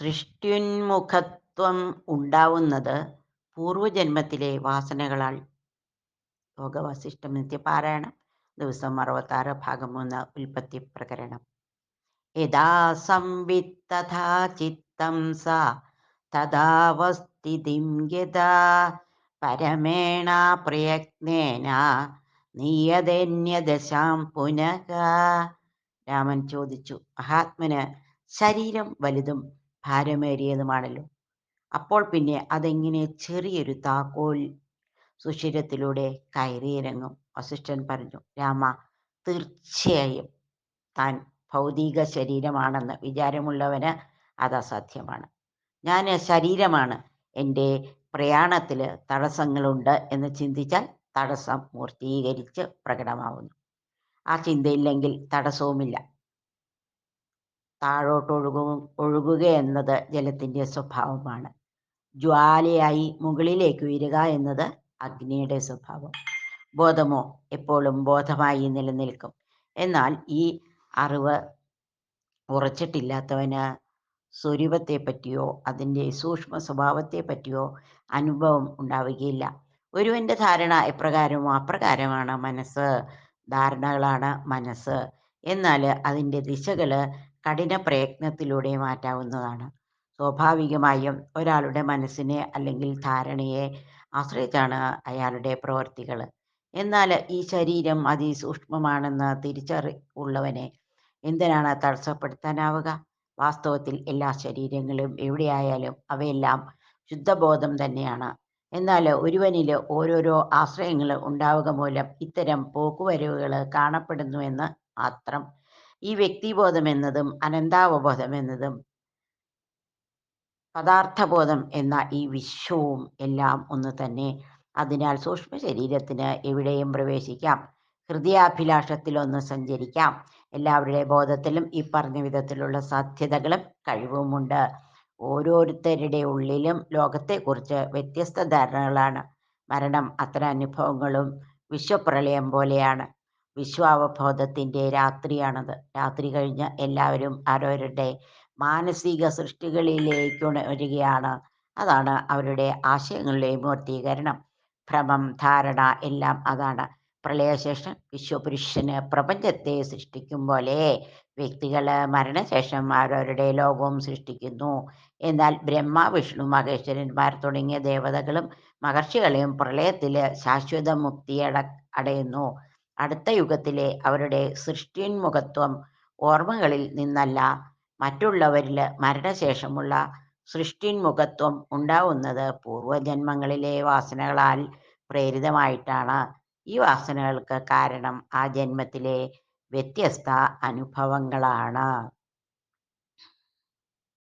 സൃഷ്ട്യുന്മുഖത്വം ഉണ്ടാവുന്നത് പൂർവജന്മത്തിലെ വാസനകളാൽ. യോഗവസിഷ്ഠം നിത്യപാരായണം. ദിവസം അറുപത്താറ് ഭാഗം മൂന്ന് ഉൽപ്പത്തി പ്രകരണം. യഥാ സംവിത് ചിത്തം സ തഥാവസ്ഥിതിം യഥാ പരമേണ പ്രയത്നേന നിയതന്യദശാം പുനഃ. രാമൻ ചോദിച്ചു. മഹാത്മന് ശരീരം വലുതും ഭാരമേറിയതുമാണല്ലോ. അപ്പോൾ പിന്നെ അതെങ്ങനെ ചെറിയൊരു താക്കോൽ സുഷിരത്തിലൂടെ കയറിയിറങ്ങും? വസിഷ്ഠൻ പറഞ്ഞു രാമ തീർച്ചയായും താൻ ഭൗതിക ശരീരമാണെന്ന് വിചാരമുള്ളവന് അത് അസാധ്യമാണ്. ഞാൻ ശരീരമാണ്. എന്റെ പ്രയാണത്തിൽ തടസ്സങ്ങളുണ്ട് എന്ന് ചിന്തിച്ചാൽ തടസ്സം മൂർത്തീകരിച്ച് പ്രകടമാവുന്നു. ആ ചിന്തയില്ലെങ്കിൽ തടസ്സവുമില്ല. താഴോട്ട് ഒഴുകും ഒഴുകുക എന്നത് ജലത്തിന്റെ സ്വഭാവമാണ്. ജ്വാലയായി മുകളിലേക്ക് ഉയരുക എന്നത് അഗ്നിയുടെ സ്വഭാവം. ബോധമോ എപ്പോഴും ബോധമായി നിലനിൽക്കും. എന്നാൽ ഈ അറിവ് ഉറച്ചിട്ടില്ലാത്തവന് സ്വരൂപത്തെ പറ്റിയോ അതിന്റെ സൂക്ഷ്മ സ്വഭാവത്തെ പറ്റിയോ അനുഭവം ഉണ്ടാവുകയില്ല. ഒരുവന്റെ ധാരണ എപ്രകാരമോ അപ്രകാരമാണ് മനസ്സ്. ധാരണകളാണ് മനസ്സ്. എന്നാൽ അതിന്റെ ദിശകൾ കഠിന പ്രയത്നത്തിലൂടെ മാറ്റാവുന്നതാണ്. സ്വാഭാവികമായും ഒരാളുടെ മനസ്സിനെ അല്ലെങ്കിൽ ധാരണയെ ആശ്രയിച്ചാണ് അയാളുടെ പ്രവർത്തികൾ എന്നാൽ ഈ ശരീരം അതിസൂക്ഷ്മമാണെന്ന് തിരിച്ചറി ഉള്ളവനെ എന്തിനാണ് തടസ്സപ്പെടുത്താനാവുക? വാസ്തവത്തിൽ എല്ലാ ശരീരങ്ങളും എവിടെയായാലും അവയെല്ലാം ശുദ്ധബോധം തന്നെയാണ്. എന്നാൽ ഒരുവനിൽ ഓരോരോ ആശ്രയങ്ങൾ ഉണ്ടാവുക മൂലം ഇത്തരം പോക്കുവരവുകൾ കാണപ്പെടുന്നുവെന്ന് മാത്രം. ഈ വ്യക്തിബോധം എന്നതും അനന്താവബോധം എന്നതും പദാർത്ഥബോധം എന്ന ഈ വിശ്വവും എല്ലാം ഒന്ന് തന്നെ. അതിനാൽ സൂക്ഷ്മ ശരീരത്തിന് എവിടെയും പ്രവേശിക്കാം. ഹൃദയാഭിലാഷത്തിലൊന്ന് സഞ്ചരിക്കാം. എല്ലാവരുടെ ബോധത്തിലും ഈ പറഞ്ഞ വിധത്തിലുള്ള സാധ്യതകളും കഴിവുമുണ്ട്. ഓരോരുത്തരുടെ ഉള്ളിലും ലോകത്തെക്കുറിച്ച് വ്യത്യസ്ത ധാരണകളാണ്. മരണം അത്തരം അനുഭവങ്ങളും വിശ്വപ്രളയം പോലെയാണ്. വിശ്വാവബോധത്തിന്റെ രാത്രിയാണത്. രാത്രി കഴിഞ്ഞ് എല്ലാവരും അവരവരുടെ മാനസിക സൃഷ്ടികളിലേക്ക് വരികയാണ് അതാണ് അവരുടെ ആശയങ്ങളുടെ മൂർത്തീകരണം. ഭ്രമം ധാരണ എല്ലാം അതാണ്. പ്രളയശേഷം വിശ്വപുരുഷന് പ്രപഞ്ചത്തെ സൃഷ്ടിക്കും പോലെ വ്യക്തികൾ മരണശേഷം അവരവരുടെ ലോകവും സൃഷ്ടിക്കുന്നു. എന്നാൽ ബ്രഹ്മ വിഷ്ണു മഹേശ്വരന്മാർ തുടങ്ങിയ ദേവതകളും മഹർഷികളെയും പ്രളയത്തിൽ ശാശ്വത മുക്തി അട അടയുന്നു. അടുത്ത യുഗത്തിലെ അവരുടെ സൃഷ്ടിന്മുഖത്വം ഓർമ്മകളിൽ നിന്നല്ല മറ്റുള്ളവരിൽ മരണശേഷമുള്ള സൃഷ്ടിന്മുഖത്വം ഉണ്ടാവുന്നത് പൂർവജന്മങ്ങളിലെ വാസനകളാൽ പ്രേരിതമായിട്ടാണ്. ഈ വാസനകൾക്ക് കാരണം ആ ജന്മത്തിലെ വ്യത്യസ്ത അനുഭവങ്ങളാണ്.